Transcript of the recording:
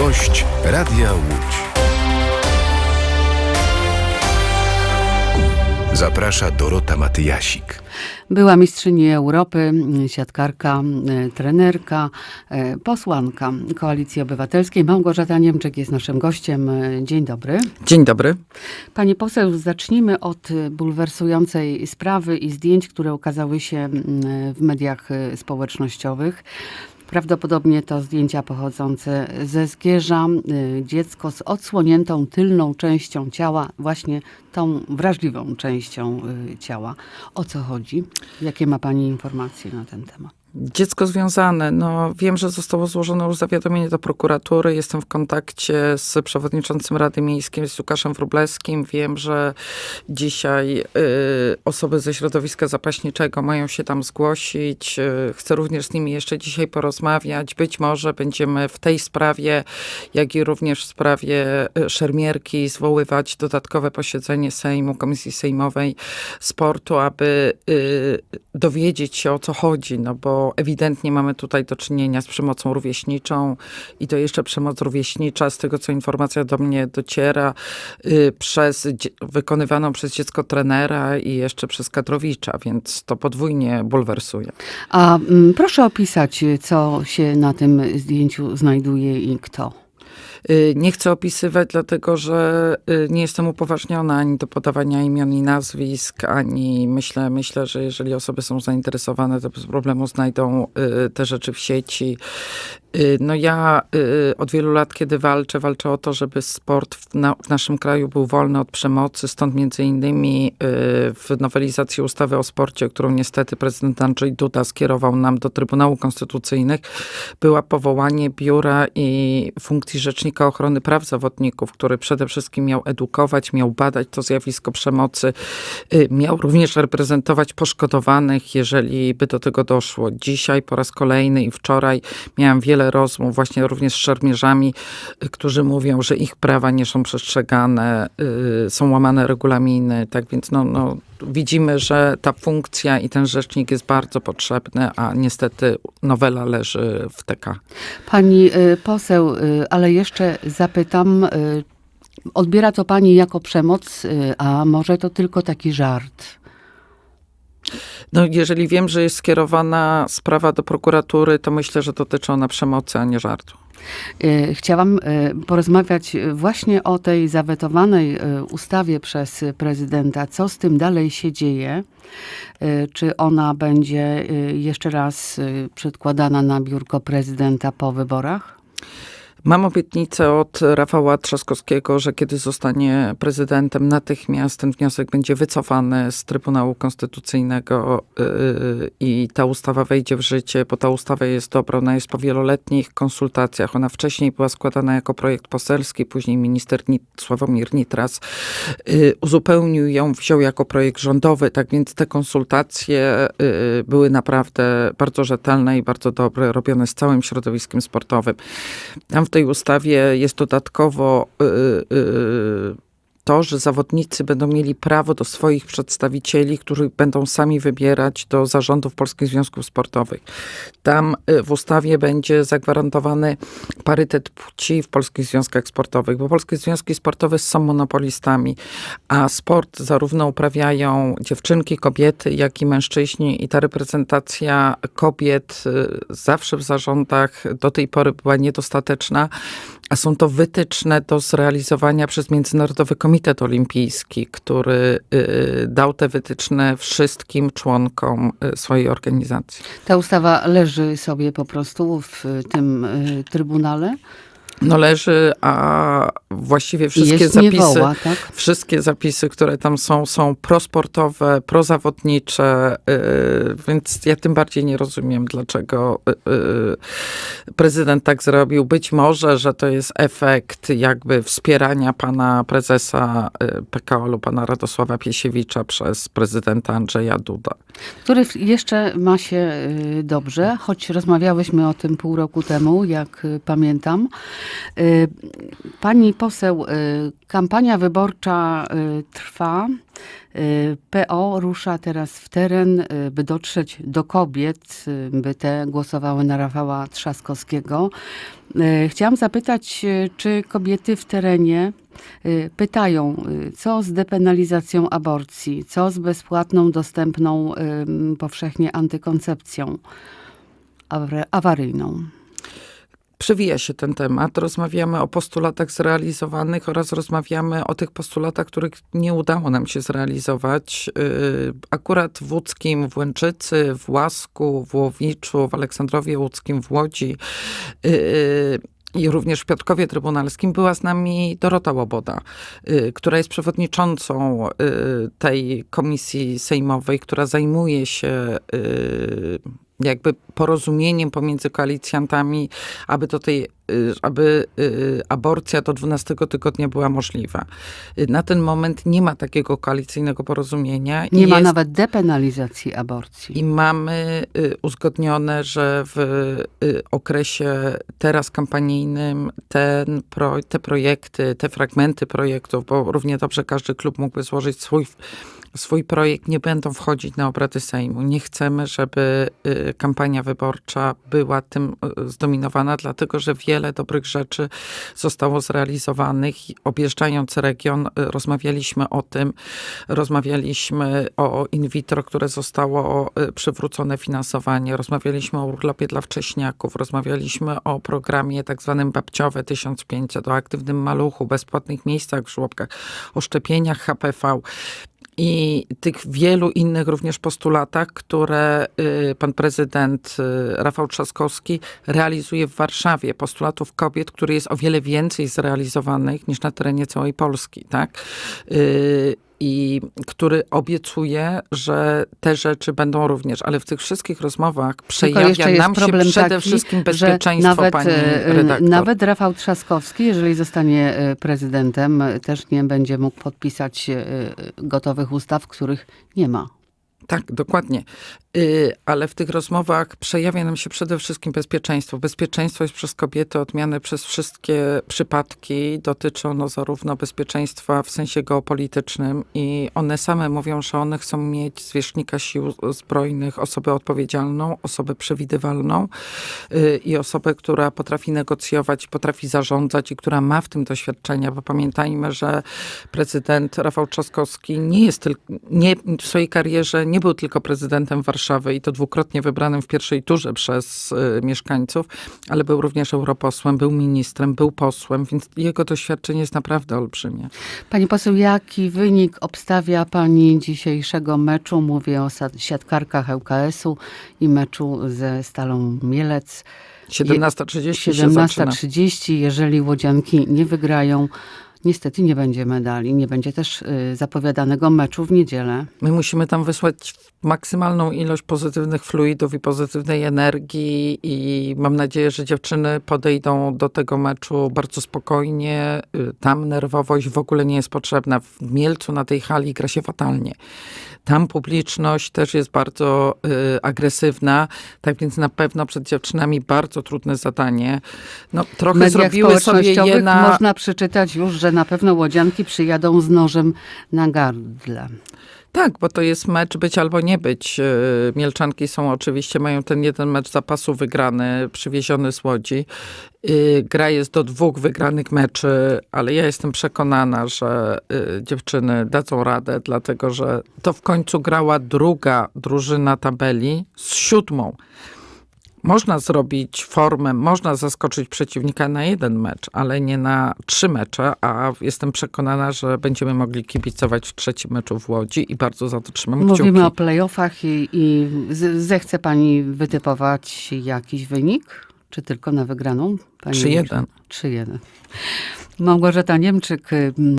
Gość Radia Łódź. Zaprasza Dorota Matyjasik. Była mistrzyni Europy, siatkarka, e, trenerka, e, posłanka Koalicji Obywatelskiej. Małgorzata Niemczek jest naszym gościem. E, Dzień dobry. Dzień dobry. Pani poseł, zacznijmy od bulwersującej sprawy i zdjęć, które ukazały się mm, w mediach społecznościowych. Prawdopodobnie to zdjęcia pochodzące ze Zgierza. E, Dziecko z odsłoniętą tylną częścią ciała, właśnie tą wrażliwą częścią e, ciała. O co chodzi? Jakie ma Pani informacje na ten temat? Dziecko związane. No, wiem, że zostało złożone już zawiadomienie do prokuratury. Jestem w kontakcie z przewodniczącym Rady Miejskiej, z Łukaszem Wróblewskim. Wiem, że dzisiaj y, osoby ze środowiska zapaśniczego mają się tam zgłosić. Y, chcę również z nimi jeszcze dzisiaj porozmawiać. Być może będziemy w tej sprawie, jak i również w sprawie y, szermierki zwoływać dodatkowe posiedzenie Sejmu, Komisji Sejmowej Sportu, aby y, dowiedzieć się o co chodzi, no bo ewidentnie mamy tutaj do czynienia z przemocą rówieśniczą i to jeszcze przemoc rówieśnicza, z tego co informacja do mnie dociera, y, przez, wykonywaną przez dziecko trenera i jeszcze przez kadrowicza, więc to podwójnie bulwersuje. A mm, proszę opisać, co się na tym zdjęciu znajduje i kto. Y, Nie chcę opisywać, dlatego że y, nie jestem upoważniona ani do podawania imion i nazwisk, ani myślę, myślę, że jeżeli osoby są zainteresowane, to bez problemu znajdą y, te rzeczy w sieci. Y, No ja y, od wielu lat, kiedy walczę, walczę o to, żeby sport w, na, w naszym kraju był wolny od przemocy. Stąd między innymi y, w nowelizacji ustawy o sporcie, którą niestety prezydent Andrzej Duda skierował nam do Trybunału Konstytucyjnych, była powołanie biura i funkcji Rzecznika Ochrony Praw Zawodników, który przede wszystkim miał edukować, miał badać to zjawisko przemocy, y, miał również reprezentować poszkodowanych, jeżeli by do tego doszło. Dzisiaj po raz kolejny i wczoraj miałam wiele rozmów właśnie również z szermierzami, y, którzy mówią, że ich prawa nie są przestrzegane, y, są łamane regulaminy, tak więc no, no, widzimy, że ta funkcja i ten rzecznik jest bardzo potrzebny, a niestety nowela leży w TK. Pani y, poseł, ale jeszcze zapytam, odbiera to pani jako przemoc, a może to tylko taki żart? No, jeżeli wiem, że jest skierowana sprawa do prokuratury, to myślę, że dotyczy ona przemocy, a nie żartu. Y, Chciałam y, porozmawiać właśnie o tej zawetowanej y, ustawie przez prezydenta. Co z tym dalej się dzieje? Czy ona będzie jeszcze raz przedkładana na biurko prezydenta po wyborach? Mam obietnicę od Rafała Trzaskowskiego, że kiedy zostanie prezydentem, natychmiast ten wniosek będzie wycofany z Trybunału Konstytucyjnego yy, i ta ustawa wejdzie w życie, bo ta ustawa jest dobra. Ona jest po wieloletnich konsultacjach. Ona wcześniej była składana jako projekt poselski, później minister Sławomir Nitras yy, uzupełnił ją, wziął jako projekt rządowy. Tak więc te konsultacje były naprawdę bardzo rzetelne i bardzo dobre, robione z całym środowiskiem sportowym. Tam w tej ustawie jest dodatkowo y, y, to, że zawodnicy będą mieli prawo do swoich przedstawicieli, których będą sami wybierać do zarządów Polskich Związków Sportowych. Tam y, w ustawie będzie zagwarantowany parytet płci w Polskich Związkach Sportowych, bo Polskie Związki Sportowe są monopolistami, a sport zarówno uprawiają dziewczynki, kobiety, jak i mężczyźni i ta reprezentacja kobiet y, zawsze w zarządach do tej pory była niedostateczna, a są to wytyczne do zrealizowania przez Międzynarodowy Komitet Olimpijski, który y, dał te wytyczne wszystkim członkom y, swojej organizacji. Ta ustawa leży sobie po prostu w tym y, trybunale No leży, a właściwie wszystkie zapisy, woła, tak? wszystkie zapisy, które tam są, są prosportowe, prozawodnicze, yy, więc ja tym bardziej nie rozumiem, dlaczego yy, prezydent tak zrobił. Być może, że to jest efekt jakby wspierania pana prezesa yy, PKO-u, pana Radosława Piesiewicza przez prezydenta Andrzeja Duda. Który jeszcze ma się y, dobrze, choć rozmawiałyśmy o tym pół roku temu, jak y, pamiętam. Y, Pani poseł, y, kampania wyborcza y, trwa. PO rusza teraz w teren, by dotrzeć do kobiet, by te głosowały na Rafała Trzaskowskiego. Chciałam zapytać, czy kobiety w terenie pytają, co z depenalizacją aborcji, co z bezpłatną, dostępną powszechnie antykoncepcją awaryjną. Przewija się ten temat. Rozmawiamy o postulatach zrealizowanych oraz rozmawiamy o tych postulatach, których nie udało nam się zrealizować. Yy, Akurat w Łódzkim, w Łęczycy, w Łasku, w Łowiczu, w Aleksandrowie Łódzkim, w Łodzi yy, i również w Piotrkowie Trybunalskim była z nami Dorota Łoboda, yy, która jest przewodniczącą tej komisji sejmowej, która zajmuje się jakby porozumieniem pomiędzy koalicjantami, aby do tej, y, aby y, aborcja do 12 tygodnia była możliwa. Y, Na ten moment nie ma takiego koalicyjnego porozumienia. Nie ma jest- nawet depenalizacji aborcji. i mamy uzgodnione, że w okresie teraz kampanijnym ten pro, te projekty, te fragmenty projektów, bo równie dobrze każdy klub mógłby złożyć swój, swój projekt, nie będą wchodzić na obrady Sejmu. Nie chcemy, żeby y, kampania wyborcza była tym y, zdominowana, dlatego że wiele dobrych rzeczy zostało zrealizowanych. Objeżdżając region, y, rozmawialiśmy o tym, rozmawialiśmy o in vitro, które zostało przywrócone finansowanie, rozmawialiśmy o urlopie dla wcześniaków, rozmawialiśmy o programie tak zwanym babciowe 1500, o aktywnym maluchu, bezpłatnych miejscach w żłobkach, o szczepieniach HPV i tych wielu innych również postulatach, które y, pan prezydent y, Rafał Trzaskowski realizuje w Warszawie. Postulatów kobiet, które jest o wiele więcej zrealizowanych niż na terenie całej Polski, tak? Y, który obiecuje, że te rzeczy będą również, ale w tych wszystkich rozmowach przejawia nam się przede taki, wszystkim bezpieczeństwo nawet, pani e, redaktor. Nawet Rafał Trzaskowski, jeżeli zostanie e, prezydentem, też nie będzie mógł podpisać e, gotowych ustaw, których nie ma. Tak, dokładnie. Y, Ale w tych rozmowach przejawia nam się przede wszystkim bezpieczeństwo. Bezpieczeństwo jest przez kobiety odmiane przez wszystkie przypadki. Dotyczy ono zarówno bezpieczeństwa w sensie geopolitycznym i one same mówią, że one chcą mieć zwierzchnika sił zbrojnych, osobę odpowiedzialną, osobę przewidywalną y, i osobę, która potrafi negocjować, potrafi zarządzać i która ma w tym doświadczenia, bo pamiętajmy, że prezydent Rafał Trzaskowski nie jest tylko, nie, w swojej karierze nie był tylko prezydentem Warszawy i to dwukrotnie wybranym w pierwszej turze przez y, mieszkańców, ale był również europosłem, był ministrem, był posłem, więc jego doświadczenie jest naprawdę olbrzymie. Pani poseł, jaki wynik obstawia pani dzisiejszego meczu? Mówię o siatkarkach ŁKS-u i meczu ze Stalą Mielec. 17.30 się zaczyna. 17.30. Jeżeli Łodzianki nie wygrają, niestety nie będzie medali. Nie będzie też y, zapowiadanego meczu w niedzielę. My musimy tam wysłać maksymalną ilość pozytywnych fluidów i pozytywnej energii i mam nadzieję, że dziewczyny podejdą do tego meczu bardzo spokojnie. Y, Tam nerwowość w ogóle nie jest potrzebna. W Mielcu na tej hali gra się fatalnie. Tam publiczność też jest bardzo y, agresywna, tak więc na pewno przed dziewczynami bardzo trudne zadanie. No, trochę mediach zrobiły sobie je na... można przeczytać już, że na pewno Łodzianki przyjadą z nożem na gardle. Tak, bo to jest mecz być albo nie być. Yy, Mielczanki są oczywiście, mają ten jeden mecz zapasu wygrany, przywieziony z Łodzi. Yy, Gra jest do dwóch wygranych meczy, ale ja jestem przekonana, że yy, dziewczyny dadzą radę, dlatego że to w końcu grała druga drużyna tabeli z siódmą. Można zrobić formę, można zaskoczyć przeciwnika na jeden mecz, ale nie na trzy mecze, a jestem przekonana, że będziemy mogli kibicować w trzecim meczu w Łodzi i bardzo za to trzymam Mówimy kciuki. o playoffach i, i zechce pani wytypować jakiś wynik? Czy tylko na wygraną? Pani 3-1. 3-1. Małgorzata Niemczyk,